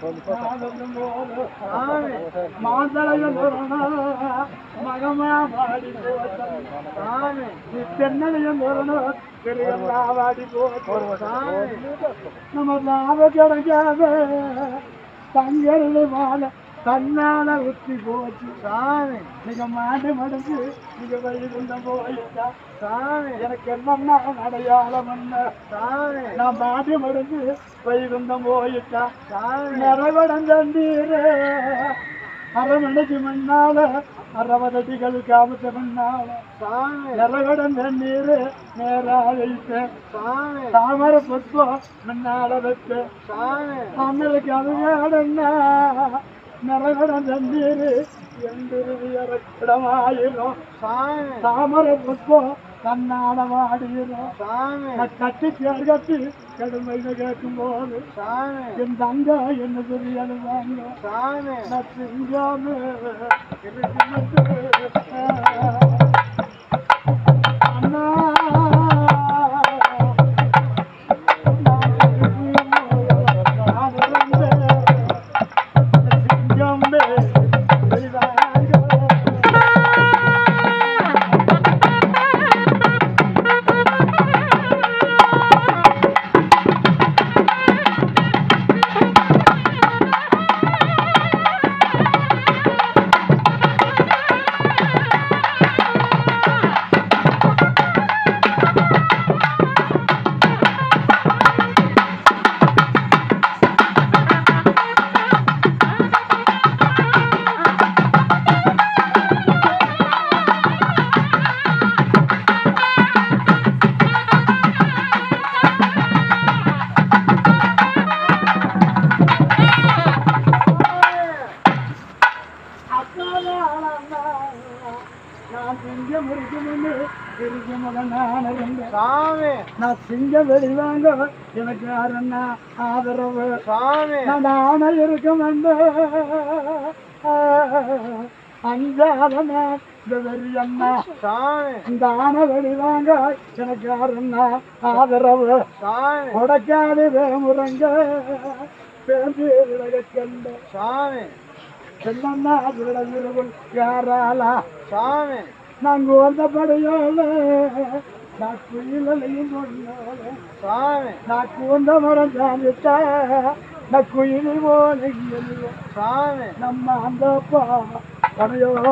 சேர்கத்தி கூடி மாந்தளையும் நம்ம லாப கிடைக்காத வாழ தன்னால உத்தி போச்சு. சாமி நீங்க மாண்டு மடங்கு நீங்க வயிறுந்த போயிட்டா சாமி எனக்கு என்னன்னா அடையாளம் என்ன? சாமி நான் மாண்டு மடங்கு வயிறுந்த போயிட்டா சாமி நிறைவடந்தீரே அரவணைக்கு முன்னால அறவதடிகள் காமத்த முன்னால சாமி நிறைவடம் நீரு நேரா வைத்தேன் சாமி தாமர புஷ்பம் முன்னால வைத்தேன். சாமி தமிழுக்கு அதுகாடன்னா எந்திரமாயிரும் சாமி. தாமர புஷ்பம் சாமி. கட்டி பேர் கட்டி கடுமையில கேட்கும் போது என் தங்க என்ன சொல்லி அழுவாங்க நான் சிங்கம் இருக்குமென்று இருக்கு மகன் நான் இருந்தேன் சாமி. நான் சிங்கம் வெளிவாங்க எனக்கு யாருன்னா ஆதரவு. சாமி. நான் நானே இருக்கும் என்று அஞ்சாதனா இந்த வெறி அண்ணா சாமி இந்த ஆன வெளிவாங்க எனக்கு யாருன்னா ஆதரவு. கொடைக்காது வேமுறங்க சாமி. விடவிருவல் யாராலா? சாமி. நாங்க வந்தபடியோல நான் குயிலையும் கொண்டோல சாமி. நான் கூந்த மரம் சாமிட்டா நான் குயிலி போல சாமி. நம்ம அந்த படையோல